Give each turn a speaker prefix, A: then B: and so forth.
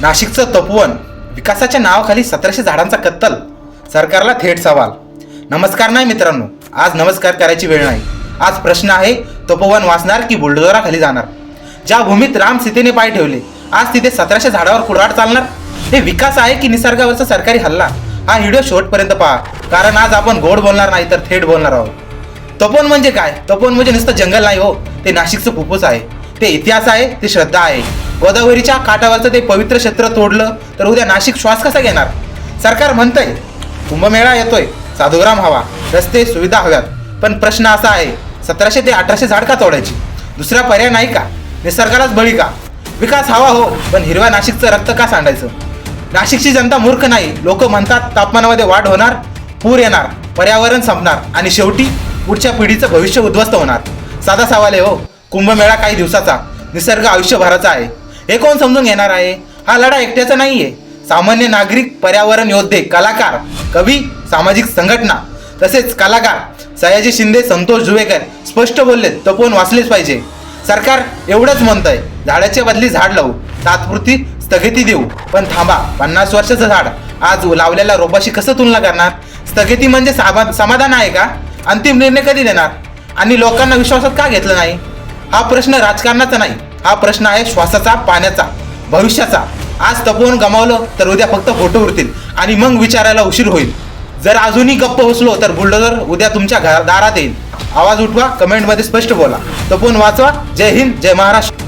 A: नाशिकचं तपोवन विकासाच्या नावाखाली सतराशे झाडांचा कत्तल सरकारला थेट सवाल. नमस्कार नाही मित्रांनो आज नमस्कार करायची वेळ नाही. आज प्रश्न आहे तपोवन वाचणार की बुलडोजराखाली जाणार? ज्या भूमीत राम सीतेने पाय ठेवले आज तिथे सतराशे झाडावर कुऱ्हाड चालणार? हे विकास आहे की निसर्गावरचा सरकारी हल्ला? हा व्हिडिओ शेवटपर्यंत पहा कारण आज आपण गोड बोलणार नाही तर थेट बोलणार आहोत. तपोवन म्हणजे काय? तपोवन म्हणजे नुसतं जंगल नाही हो ते नाशिकचं फुफ्फुस आहे. ते इतिहास आहे ते श्रद्धा आहे. गोदावरीच्या काठावरचं ते पवित्र क्षेत्र तोडलं तर उद्या नाशिक श्वास कसा घेणार? सरकार म्हणतंय कुंभमेळा येतोय साधुग्राम हवा रस्ते सुविधा हव्यात. पण प्रश्न असा आहे सतराशे ते अठराशे झाड का तोडायची? दुसरा पर्याय नाही का? निसर्गालाच बळी का? विकास हवा हो पण हिरव्या नाशिकचं रक्त का सांडायचं? नाशिकची जनता मूर्ख नाही लोक म्हणतात तापमानामध्ये वाढ होणार पूर येणार पर्यावरण संपणार आणि शेवटी पुढच्या पिढीचं भविष्य उद्ध्वस्त होणार. साधा सवाल आहे हो कुंभमेळा काही दिवसाचा निसर्ग आयुष्यभराचा आहे. हे कोण समजून घेणार आहे? हा लढा एकट्याचा नाही आहे सामान्य नागरिक पर्यावरण योद्धे कलाकार कवी सामाजिक संघटना तसेच कलाकार सयाजी शिंदे संतोष जुवेकर स्पष्ट बोलले तपोवन वाचलेच पाहिजे. सरकार एवढंच म्हणतंय झाडाच्या बदली झाड लावू तात्पुरती स्थगिती देऊ. पण थांबा पन्नास वर्षाचं झाड आज लावलेल्या रोपाशी कसं तुलना करणार? स्थगिती म्हणजे सामा समाधान आहे का? अंतिम निर्णय कधी देणार? आणि लोकांना विश्वासात का घेतलं नाही? हा प्रश्न राजकारणाचा नाही हा प्रश्न आहे श्वासाचा पाण्याचा भविष्याचा. आज तपोवन गमावलं तर उद्या फक्त फोटो उरतील आणि मग विचारायला उशीर होईल. जर अजूनही गप्प बसलो तर बुलडोजर उद्या तुमच्या घरा दारात येईल. आवाज उठवा कमेंटमध्ये स्पष्ट बोला. तपोन वाचवा. जय हिंद जय महाराष्ट्र.